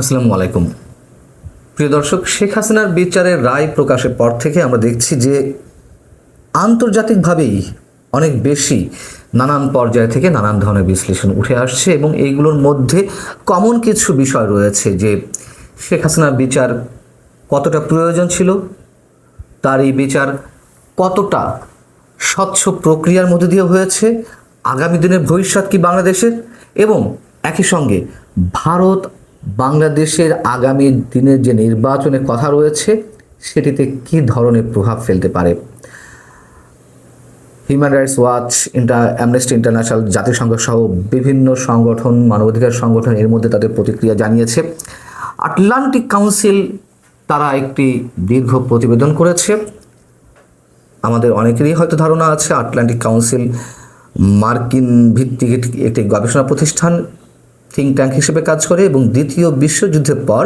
আসসালামু আলাইকুম। প্রিয় দর্শক, শেখ হাসিনার বিচারের রায় প্রকাশের পর থেকে আমরা দেখছি যে আন্তর্জাতিকভাবেই অনেক বেশি নানান পর্যায় থেকে নানান ধরনের বিশ্লেষণ উঠে আসছে এবং এইগুলোর মধ্যে কমন কিছু বিষয় রয়েছে যে শেখ হাসিনার বিচার কতটা প্রয়োজন ছিল, তার এই বিচার কতটা স্বচ্ছ প্রক্রিয়ার মধ্যে দিয়ে হয়েছে, আগামী দিনের ভবিষ্যৎ কি বাংলাদেশের, এবং একই সঙ্গে ভারত বাংলাদেশের আগামী দিনের যে নির্বাচনের কথা রয়েছে, সেটিতে কি ধরনের প্রভাব ফেলতে পারে? Human rights watch inter amnesty international জাতিসংঘ সহ বিভিন্ন সংগঠন, মানবাধিকার সংগঠন এর মধ্যে তাদের প্রতিক্রিয়া জানিয়েছে। আটলান্টিক কাউন্সিল তারা একটি দীর্ঘ প্রতিবেদন করেছে। আমাদের অনেকেরই হয়তো ধারণা আছে আটলান্টিক কাউন্সিল মার্কিন ভিত্তিক একটি- একটি গবেষণা প্রতিষ্ঠান থিঙ্ক ট্যাঙ্ক হিসেবে কাজ করে এবং দ্বিতীয় বিশ্বযুদ্ধের পর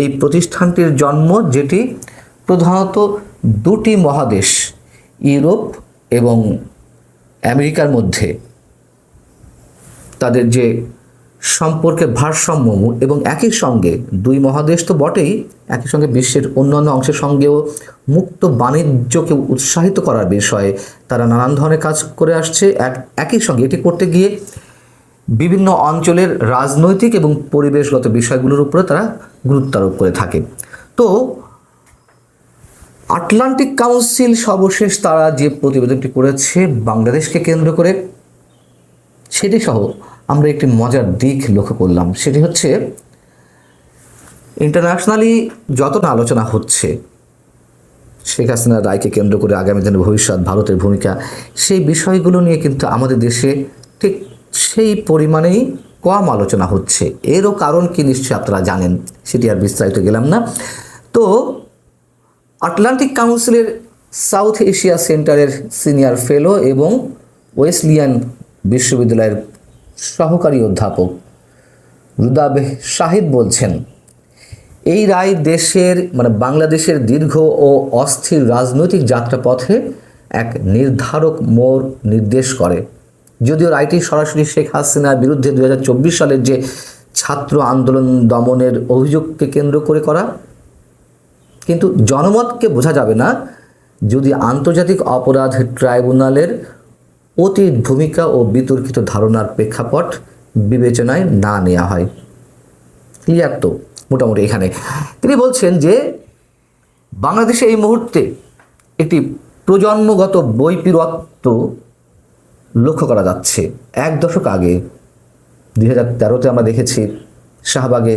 এই প্রতিষ্ঠানটির জন্ম, যেটি প্রধানত দুটি মহাদেশ, ইউরোপ এবং আমেরিকার মধ্যে। তাদের যে সম্পর্কে ভারসাম্য এবং একই সঙ্গে দুই মহাদেশ তো বটেই, একই সঙ্গে বিশ্বের অন্যান্য অংশের সঙ্গেও মুক্ত বাণিজ্যকে উৎসাহিত করার বিষয়ে তারা নানান ধরনের কাজ করে আসছে। এক, একই সঙ্গে এটি করতে গিয়ে বিভিন্ন অঞ্চলের রাজনৈতিক এবং পরিবেশগত বিষয়গুলোর উপরে তারা গুরুত্ব আরোপ করে থাকে। তো, আটলান্টিক কাউন্সিল সর্বশেষ তারা যে প্রতিবেদনটি করেছে বাংলাদেশকে কেন্দ্র করে, সেটি সহ আমরা একটি মজার দিক লক্ষ্য করলাম। সেটি হচ্ছে ইন্টারন্যাশনালি যত না আলোচনা হচ্ছে, শেখ হাসিনার রায়কে কেন্দ্র করে আগামী দিনের ভবিষ্যৎ, ভারতের ভূমিকা, সেই বিষয়গুলো নিয়ে কিন্তু আমাদের দেশে সেই পরিমাণেই কম আলোচনা হচ্ছে। এরও কারণ কি নিশ্চয়ই আপনারা জানেন, সেটি আর বিস্তারিত গেলাম না। তো আটলান্টিক কাউন্সিলের সাউথ এশিয়া সেন্টারের সিনিয়র ফেলো এবং ওয়েসলিয়ান বিশ্ববিদ্যালয়ের সহকারী অধ্যাপক রুদাবেহ শাহিদ বলছেন, এই রায় দেশের মানে বাংলাদেশের দীর্ঘ ও অস্থির রাজনৈতিক যাত্রাপথে এক নির্ধারক মোড় নির্দেশ করে। যদিও রায়টি সরাসরি শেখ হাসিনার বিরুদ্ধে দু হাজার চব্বিশ সালের যে ছাত্র আন্দোলন দমনের অভিযোগকে কেন্দ্র করে করা, কিন্তু জনমতকে বোঝা যাবে না যদি আন্তর্জাতিক অপরাধ ট্রাইব্যুনালের অতীত ভূমিকা ও বিতর্কিত ধারণার প্রেক্ষাপট বিবেচনায় না নেওয়া হয়। ক্লিয়ার তো, মোটামুটি এখানে। তিনি বলছেন যে, বাংলাদেশে এই মুহূর্তে একটি প্রজন্মগত বৈপিরত্ব লক্ষ্য করা যাচ্ছে। এক দশক আগে, দুই হাজার তেরোতে আমরা দেখেছি শাহবাগে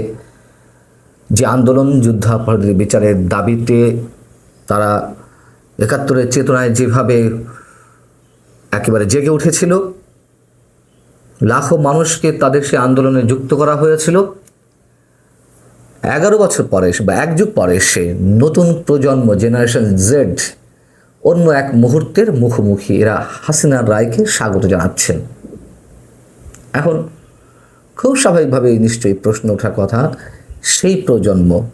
যে আন্দোলন যুদ্ধাপরাধীদের বিচারের দাবিতে তারা একাত্তরের চেতনায় যেভাবে একেবারে জেগে উঠেছিল, লাখো মানুষকে তাদের সে আন্দোলনে যুক্ত করা হয়েছিল। এগারো বছর পরে বা এক যুগ পরে সে নতুন প্রজন্ম জেনারেশন জেড অন্য এক মুহূর্তের মুখোমুখি এরা হাসিনার রায়কে স্বাগত জানাচ্ছেন। এখন খুব স্বাভাবিকভাবে নিশ্চয়ই প্রশ্ন ওঠার কথা, সেই প্রজন্ম,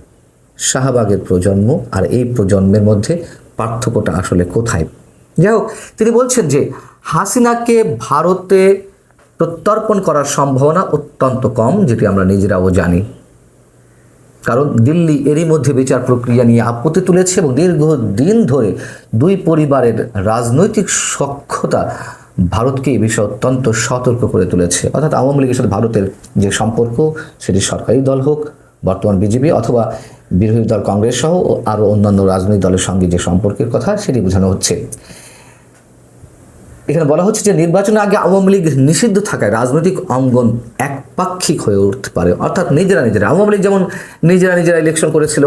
শাহবাগের প্রজন্ম আর এই প্রজন্মের মধ্যে পার্থক্যটা আসলে কোথায়? যাই হোক, তিনি বলছেন যে হাসিনাকে ভারতে প্রত্যর্পণ করার সম্ভাবনা অত্যন্ত কম, যেটি আমরা নিজেরাও জানি। কারণ দিল্লি এরই মধ্যে বিচার প্রক্রিয়া নিয়ে আপত্তি তুলেছে এবং দীর্ঘদিন ধরে দুই পরিবারের রাজনৈতিক সক্ষতা ভারতকে এই বিষয়ে অত্যন্ত সতর্ক করে তুলেছে। অর্থাৎ আওয়ামী লীগের সাথে ভারতের যে সম্পর্ক, সেটি সরকারি দল হোক, বর্তমান বিজেপি অথবা বিরোধী দল কংগ্রেস সহ আরও অন্যান্য রাজনৈতিক দলের সঙ্গে যে সম্পর্কের কথা, সেটি বোঝানো হচ্ছে। এখানে বলা হচ্ছে যে নির্বাচনের আগে আওয়ামী লীগ নিষিদ্ধ থাকায় রাজনৈতিক অঙ্গন একপাক্ষিক হয়ে উঠতে পারে। অর্থাৎ নিজেরা নিজেরা। আওয়ামী লীগ যেমন নিজেরা নিজেরা ইলেকশন করেছিল,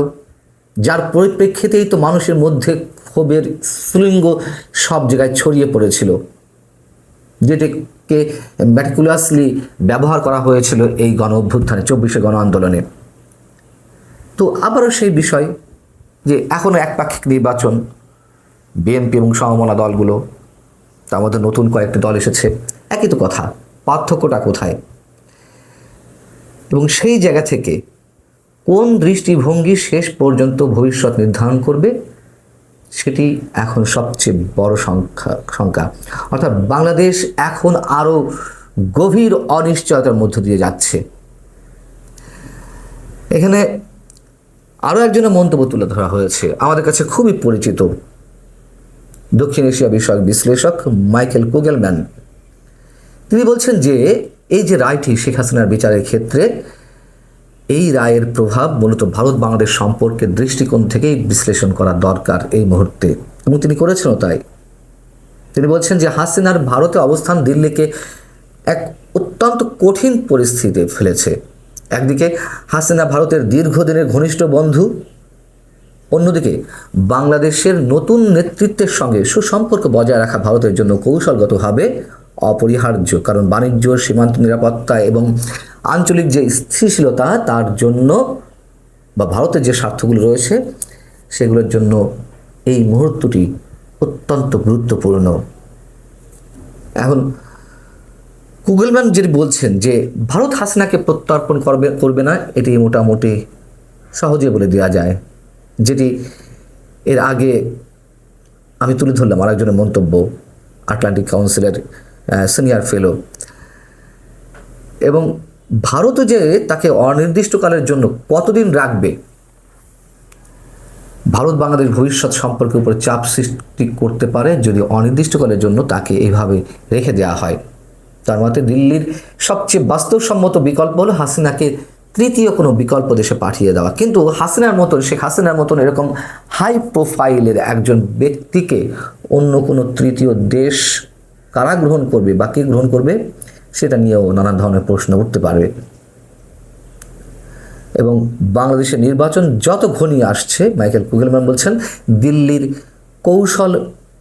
যার পরিপ্রেক্ষিতেই তো মানুষের মধ্যে ক্ষোভের স্ফুলিঙ্গ সব জায়গায় ছড়িয়ে পড়েছিল। যেটিকে ম্যাটিকুলাসলি ব্যবহার করা হয়েছিল এই গণ অভ্যুত্থানে, চব্বিশে গণ আন্দোলনে। তো আবারও সেই বিষয় যে এখনও একপাক্ষিক নির্বাচন, বিএনপি এবং সমমনা দলগুলো তার মধ্যে নতুন কয়েকটি দল এসেছে। একই তো কথা, পার্থক্যটা কোথায়? এবং সেই জায়গা থেকে কোন দৃষ্টিভঙ্গি শেষ পর্যন্ত ভবিষ্যৎ নির্ধারণ করবে, সেটি এখন সবচেয়ে বড় সংখ্যা সংখ্যা। অর্থাৎ বাংলাদেশ এখন আরও গভীর অনিশ্চয়তার মধ্য দিয়ে যাচ্ছে। এখানে আরও একজনের মন্তব্য তুলে ধরা হয়েছে। আমাদের কাছে খুবই পরিচিত দক্ষিণ এশিয়া বিষয়ক বিশ্লেষক মাইকেল কুগেলম্যান। তিনি বলছেন যে, এই যে রায়টি শেখ হাসিনার বিচারের ক্ষেত্রে, এই রায়ের প্রভাব মূলত ভারত বাংলাদেশ সম্পর্কের দৃষ্টিকোণ থেকেই বিশ্লেষণ করা দরকার এই মুহূর্তে। এবং তিনি করেছেনও তাই। তিনি বলছেন যে, হাসিনার ভারতে অবস্থান দিল্লিকে এক অত্যন্ত কঠিন পরিস্থিতিতে ফেলেছে। একদিকে হাসিনা ভারতের দীর্ঘদিনের ঘনিষ্ঠ বন্ধু অন্যদিকে, বাংলাদেশের নতুন নেতৃত্বের সঙ্গে সুসম্পর্ক বজায় রাখা ভারতের জন্য কৌশলগতভাবে অপরিহার্য, কারণ বাণিজ্য, সীমান্ত নিরাপত্তা এবং আঞ্চলিক যে স্থিতিশীলতা, তার জন্য বা ভারতের যে স্বার্থগুলো রয়েছে, সেগুলোর জন্য এই মুহূর্তটি অত্যন্ত গুরুত্বপূর্ণ। এখন গুগলম্যান যেটি বলছেন যে ভারত হাসিনাকে প্রত্যর্পণ করবে করবে না, এটি মোটামুটি সহজে বলে দেওয়া যায়। যেটি এর আগে আমি তুলে ধরলাম আরেকজনের মন্তব্য আটলান্টিক কাউন্সিলের সিনিয়র ফেলো এবং ভারতও যে তাকে অনির্দিষ্টকালের জন্য কতদিন রাখবে, ভারত বাংলাদেশ ভবিষ্যৎ সম্পর্কের উপর চাপ সৃষ্টি করতে পারে যদি অনির্দিষ্টকালের জন্য তাকে এইভাবে রেখে দেওয়া হয়। তার মতে দিল্লির সবচেয়ে বাস্তবসম্মত বিকল্প হলো হাসিনাকে তৃতীয় কোনো বিকল্প দেশে পাঠিয়ে দেওয়া। কিন্তু হাসিনার মতন, শেখ হাসিনার মতন এরকম হাই প্রোফাইলের একজন ব্যক্তিকে অন্য কোনো তৃতীয় দেশ কারা গ্রহণ করবে বা কে গ্রহণ করবে, সেটা নিয়েও নানান ধরনের প্রশ্ন উঠতে পারবে। এবং বাংলাদেশের নির্বাচন যত ঘনিয়ে আসছে, মাইকেল কুগেলম্যান বলছেন, দিল্লির কৌশল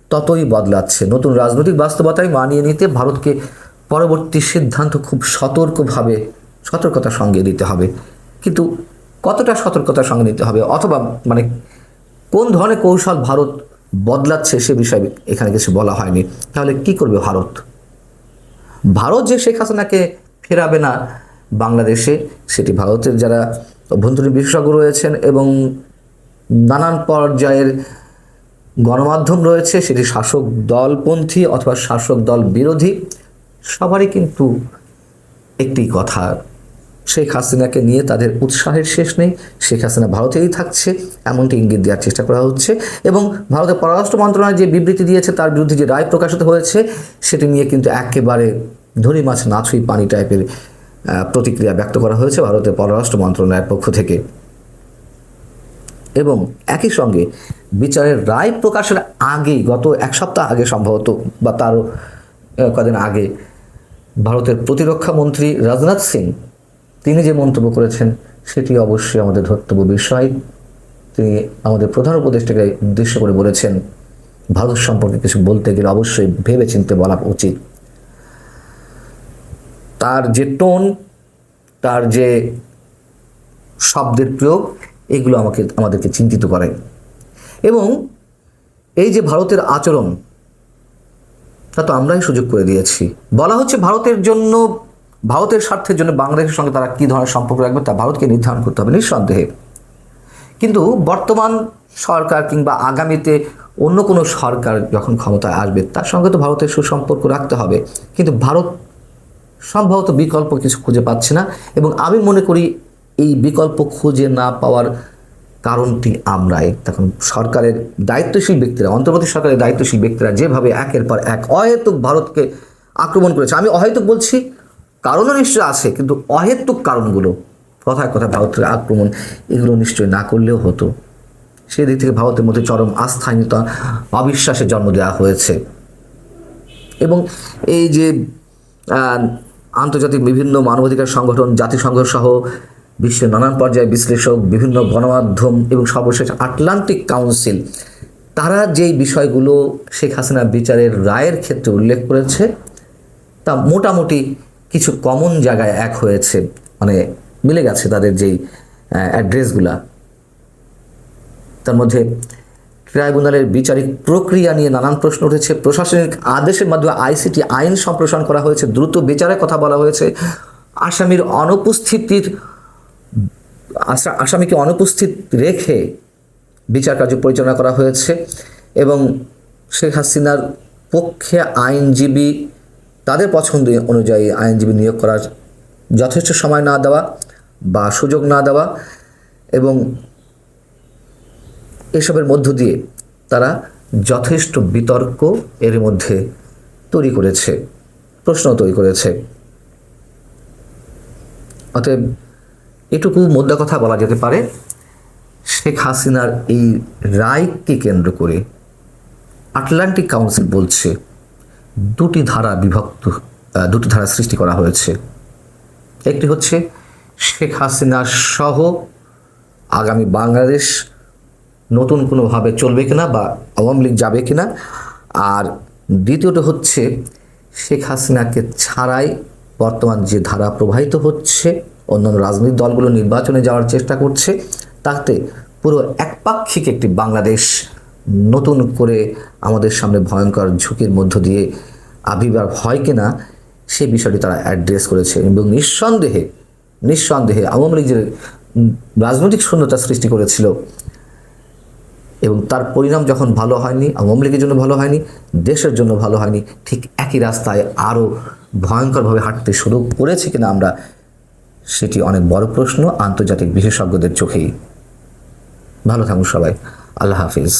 ততই বদলাচ্ছে। নতুন রাজনৈতিক বাস্তবতায় মানিয়ে নিতে ভারতকে পরবর্তী সিদ্ধান্ত খুব সতর্কভাবে সতর্কতার সঙ্গে দিতে হবে। কিন্তু কতটা সতর্কতার সঙ্গে নিতে হবে অথবা মানে কোন ধরনের কৌশল ভারত বদলাচ্ছে সে বিষয়ে এখানে কিছু বলা হয়নি। তাহলে কি করবে ভারত? ভারত যে শেখ হাসিনাকে ফেরাবে না বাংলাদেশে, সেটি ভারতের যারা অভ্যন্তরীণ বিশেষজ্ঞ রয়েছেন এবং নানান পর্যায়ের গণমাধ্যম রয়েছে, সেটি শাসক দলপন্থী অথবা শাসক দল বিরোধী, সবারই কিন্তু একটি কথা শেখ হাসিনাকে নিয়ে তাদের উৎসাহের শেষ নেই। শেখ হাসিনা ভারতেই থাকছে, এমনটি ইঙ্গিত দেওয়ার চেষ্টা করা হচ্ছে। এবং ভারতের পররাষ্ট্র মন্ত্রণালয় যে বিবৃতি দিয়েছে, তার বিরুদ্ধে যে রায় প্রকাশিত হয়েছে, সেটি নিয়ে কিন্তু একেবারে ধরি মাছ না ছুঁই পানি টাইপের প্রতিক্রিয়া ব্যক্ত করা হয়েছে ভারতের পররাষ্ট্র মন্ত্রণালয়ের পক্ষ থেকে। এবং একই সঙ্গে বিচারের রায় প্রকাশের আগেই, গত এক সপ্তাহ আগে সম্ভবত, বা তারও কদিন আগে, ভারতের প্রতিরক্ষা মন্ত্রী রাজনাথ সিং তিনি যে মন্তব্য করেছেন, সেটি অবশ্যই আমাদের ধর্তব্য বিষয়। তিনি আমাদের প্রধান উপদেষ্টাকে উদ্দেশ্য করে বলেছেন, ভারত সম্পর্কে কিছু বলতে গেলে অবশ্যই ভেবে চিনতে বলা উচিত। তার যে টোন, তার যে শব্দের প্রয়োগ, এগুলো আমাকে, আমাদেরকে চিন্তিত করে। এবং এই যে ভারতের আচরণ, তা তো আমরাই সুযোগ করে দিয়েছি। বলা হচ্ছে ভারতের জন্য ভারতের স্বার্থের জন্য বাংলাদেশের সঙ্গে তারা কী ধরনের সম্পর্ক রাখবে তা ভারতকে নির্ধারণ করতে হবে নিঃসন্দেহে। কিন্তু বর্তমান সরকার কিংবা আগামীতে অন্য কোনো সরকার যখন ক্ষমতায় আসবে, তার সঙ্গে তো ভারতের সুসম্পর্ক রাখতে হবে। কিন্তু ভারত সম্ভবত বিকল্প কিছু খুঁজে পাচ্ছে না এবং আমি মনে করি এই বিকল্প খুঁজে না পাওয়ার কারণটি আমরাই। তখন সরকারের দায়িত্বশীল ব্যক্তিরা, অন্তর্বর্তী সরকারের দায়িত্বশীল ব্যক্তিরা যেভাবে একের পর এক অহেতুক ভারতকে আক্রমণ করেছে, আমি অহেতুক বলছি কারণও নিশ্চয় আছে, কিন্তু অহেতুক কারণগুলো, কথায় কথায় ভারতের আক্রমণ, এগুলো নিশ্চয় না করলেও হতো। সেই দিক থেকে ভারতের মধ্যে চরম আস্থাহীনতা, অবিশ্বাসের জন্ম দেওয়া হয়েছে। এবং এই যে আন্তর্জাতিক বিভিন্ন মানবাধিকার সংগঠন, জাতিসংঘ সহ বিশ্বের নানান পর্যায়ে বিশ্লেষক, বিভিন্ন গণমাধ্যম এবং সর্বশেষ আটলান্টিক কাউন্সিল, তারা যেই বিষয়গুলো শেখ হাসিনা বিচারের রায়ের ক্ষেত্রে উল্লেখ করেছে, তা মোটামুটি কিছু কমন জায়গায় এক হয়েছে মানে মিলে গেছে তাদের যেই অ্যাড্রেসগুলা তার মধ্যে ট্রাইব্যুনালের বিচারিক প্রক্রিয়া নিয়ে নানান প্রশ্ন উঠেছে। প্রশাসনিক আদেশের মাধ্যমে আইসিটি আইন সম্প্রসারণ করা হয়েছে। দ্রুত বিচারের কথা বলা হয়েছে। আসামির অনুপস্থিতির আসামিকে অনুপস্থিত রেখে বিচার কার্য পরিচালনা করা হয়েছে এবং শেখ হাসিনার পক্ষে আইনজীবী তাদের পছন্দ অনুযায়ী আইনজীবী নিয়োগ করার যথেষ্ট সময় না দেওয়া বা সুযোগ না দেওয়া এবং এসবের মধ্য দিয়ে তারা যথেষ্ট বিতর্ক এর মধ্যে তৈরি করেছে, প্রশ্ন তৈরি করেছে। অতএব এটুকু মোদ্দা কথা বলা যেতে পারে, শেখ হাসিনার এই রায়কে কেন্দ্র করে আটলান্টিক কাউন্সিল বলছে দুটি ধারা বিভক্ত দুটি ধারা সৃষ্টি করা হয়েছে। একটি হচ্ছে শেখ হাসিনা সহ আগামী বাংলাদেশ নতুন কোনোভাবে চলবে কিনা বা আওয়ামী লীগ যাবে কিনা। আর দ্বিতীয়টা হচ্ছে শেখ হাসিনাকে ছাড়াই বর্তমান যে ধারা প্রবাহিত হচ্ছে, অন্যান্য রাজনৈতিক দলগুলো নির্বাচনে যাওয়ার চেষ্টা করছে, তাতে পুরো একপাক্ষিক একটি বাংলাদেশ নতুন করে আমাদের সামনে ভয়ঙ্কর ঝুঁকির মধ্য দিয়ে আবির্ভাব হয় কিনা সেই বিষয়টি তারা অ্যাড্রেস করেছে এবং নিঃসন্দেহে নিঃসন্দেহে আওয়ামী লীগ যে রাজনৈতিক শূন্যতা সৃষ্টি করেছিল। এবং তার পরিণাম যখন ভালো হয়নি, আওয়ামী লীগের জন্য ভালো হয়নি, দেশের জন্য ভালো হয়নি, ঠিক একই রাস্তায় আরও ভয়ঙ্করভাবে হাঁটতে শুরু করেছে কিনা আমরা, সেটি অনেক বড় প্রশ্ন। আন্তর্জাতিক বিশেষজ্ঞদের চোখেই। ভালো থাকুন সবাই। আল্লাহ হাফিজ।